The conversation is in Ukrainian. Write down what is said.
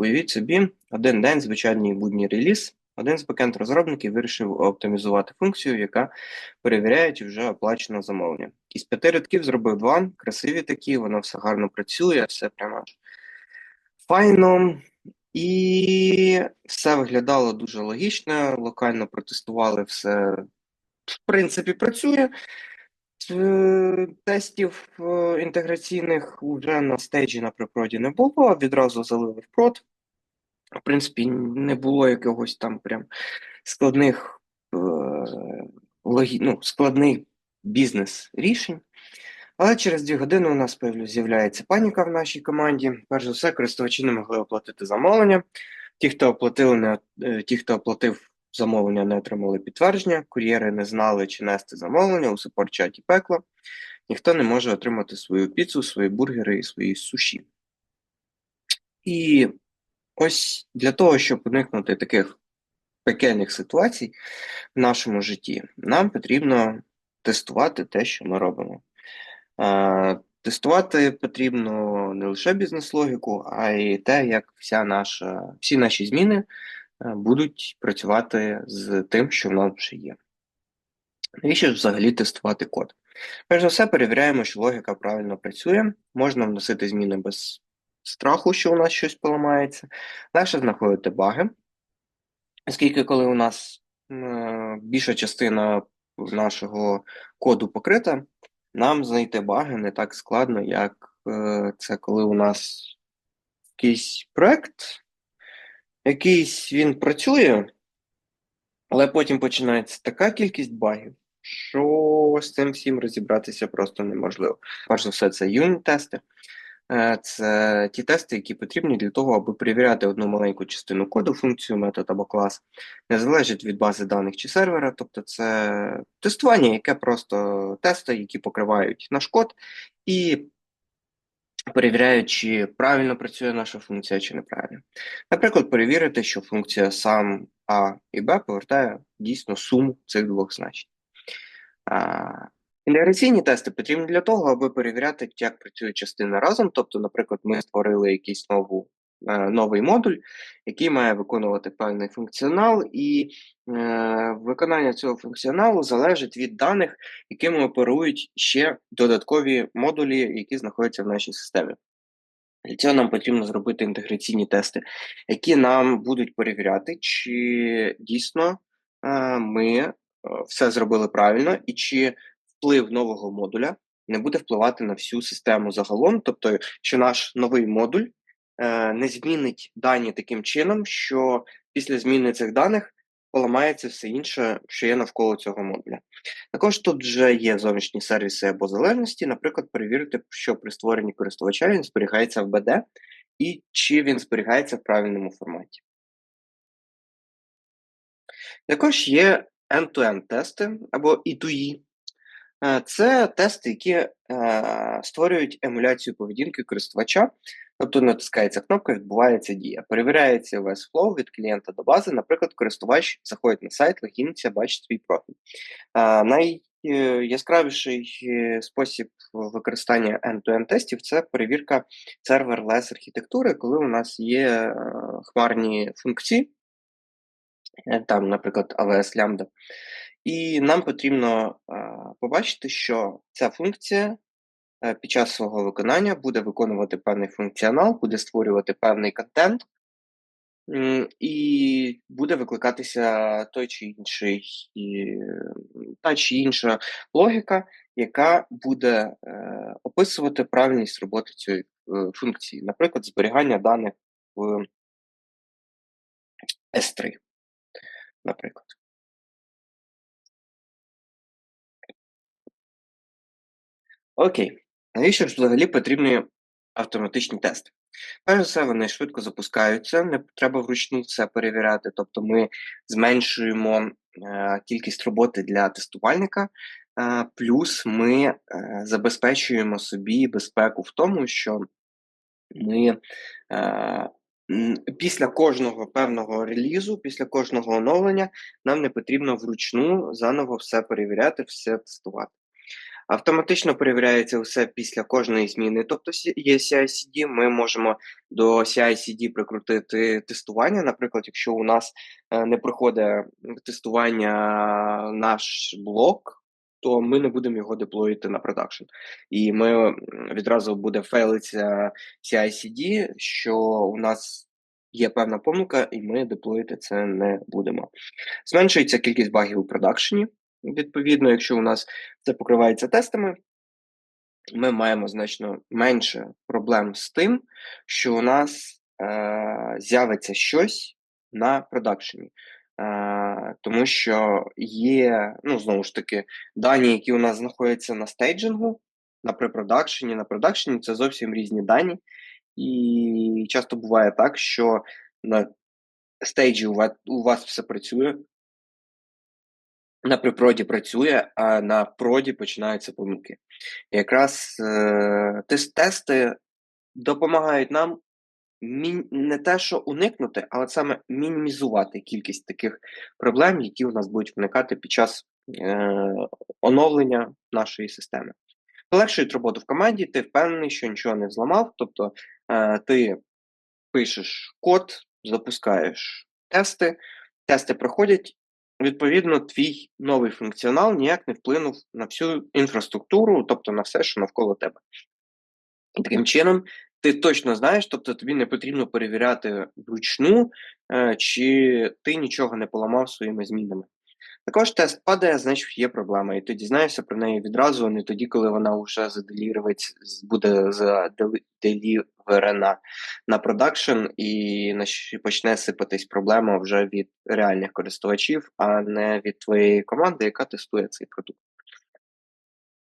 Уявіть собі, один день звичайний будній реліз, один з бекенд-розробників вирішив оптимізувати функцію, яка перевіряє, чи вже оплачено замовлення. Із п'яти рядків зробив два, красиві такі, воно все гарно працює, все прямо файно. І все виглядало дуже логічно, локально протестували все, в принципі, працює. Е, тестів е, інтеграційних вже на стейджі на припроді не було, відразу залили в прод. В принципі, не було якогось там прям складних е, логі... ну, складних бізнес-рішень. Але через дві години у нас з'являється паніка в нашій команді. Перш за все, користувачі не могли оплатити замовлення. Ті, хто оплатили, не ті, хто оплатив замовлення не отримали підтвердження, кур'єри не знали, чи нести замовлення у супорт-чаті пекло. Ніхто не може отримати свою піцу, свої бургери і свої суші. І ось для того, щоб уникнути таких пекельних ситуацій в нашому житті, нам потрібно тестувати те, що ми робимо. Тестувати потрібно не лише бізнес-логіку, а й те, як вся наша, всі наші зміни Е, будуть працювати з тим, що в нас вже є. Навіщо ж взагалі тестувати код? Перш за все, перевіряємо, що логіка правильно працює, можна вносити зміни без страху, що у нас щось поламається. Далі знаходити баги, оскільки, коли у нас більша частина нашого коду покрита, нам знайти баги не так складно, як е, це коли у нас якийсь проект якийсь він працює, але потім починається така кількість багів, що з цим всім розібратися просто неможливо. Перш за все, це юніт-тести. Е, це ті тести, які потрібні для того, аби перевіряти одну маленьку частину коду, функцію, метод або клас, не залежить від бази даних чи сервера. Тобто це тестування, яке просто тести, які покривають наш код, і перевіряють, чи правильно працює наша функція, чи неправильно. Наприклад, перевірити, що функція сам А і Б повертає дійсно суму цих двох значень. Інтеграційні тести потрібні для того, аби перевіряти, як працюють частини разом. Тобто, наприклад, ми створили якийсь нову Е, новий модуль, який має виконувати певний функціонал, і е, виконання цього функціоналу залежить від даних, якими оперують ще додаткові модулі, які знаходяться в нашій системі. Для цього нам потрібно зробити інтеграційні тести, які нам будуть перевіряти, чи дійсно е, ми е, все зробили правильно, і чи вплив нового модуля не буде впливати на всю систему загалом, тобто, що наш новий модуль Е, не змінить дані таким чином, що після зміни цих даних поламається все інше, що є навколо цього модуля. Також тут вже є зовнішні сервіси або залежності, наприклад, перевірити, що при створенні користувача він зберігається в BD і чи він зберігається в правильному форматі. Також є end-to-end тести або E2E. Е, це тести, які е, створюють емуляцію поведінки користувача Тобто натискається кнопка, відбувається дія. Перевіряється весь флоу від клієнта до бази. Наприклад, користувач заходить на сайт, логіниться, бачить свій профіль. Найяскравіший е, спосіб використання end-to-end тестів це перевірка сервер-лес архітектури, коли у нас є хмарні функції, там, наприклад, AWS Lambda. І нам потрібно побачити, що ця функція Е, під час свого виконання буде виконувати певний функціонал, буде створювати певний контент, і буде викликатися той чи інший та чи інша логіка, яка буде е, описувати правильність роботи цієї е, функції, наприклад, зберігання даних в S3, наприклад. Окей. Навіщо ж взагалі потрібні автоматичні тести? Перш за все, вони швидко запускаються, не треба вручну все перевіряти. Тобто ми зменшуємо е, кількість роботи для тестувальника, е, плюс ми е, забезпечуємо собі безпеку в тому, що ми е, після кожного певного релізу, після кожного оновлення, нам не потрібно вручну заново все перевіряти, все тестувати. Автоматично перевіряється все після кожної зміни. Тобто є CI-CD, ми можемо до CI-CD прикрутити тестування. Наприклад, якщо у нас е, не проходить тестування наш блок, то ми не будемо його деплоїти на продакшн. І ми відразу буде фейлитися CI-CD, що у нас є певна помилка, і ми деплоїти це не будемо. Зменшується кількість багів у продакшені. Відповідно, якщо у нас це покривається тестами, ми маємо значно менше проблем з тим, що у нас е, з'явиться щось на продакшені. Е, тому що є, ну, знову ж таки, дані, які у нас знаходяться на стейджингу, на препродакшені, на продакшені це зовсім різні дані. І часто буває так, що на стейджі у вас, у вас все працює, на припроді працює, а на проді починаються помилки. І якраз е, тести допомагають нам не те, що уникнути, але саме мінімізувати кількість таких проблем, які у нас будуть виникати під час е, оновлення нашої системи. Полегшують роботу в команді, ти впевнений, що нічого не зламав, тобто е, ти пишеш код, запускаєш тести, тести проходять. Відповідно, твій новий функціонал ніяк не вплинув на всю інфраструктуру, тобто на все, що навколо тебе. І таким чином, ти точно знаєш, тобто тобі не потрібно перевіряти вручну, е, чи ти нічого не поламав своїми змінами. Також тест падає, значить є проблема, і ти дізнаєшся про неї відразу, а не тоді, коли вона вже заделіровать, буде заделіверена на продакшн і почне сипатись проблема вже від реальних користувачів, а не від твоєї команди, яка тестує цей продукт.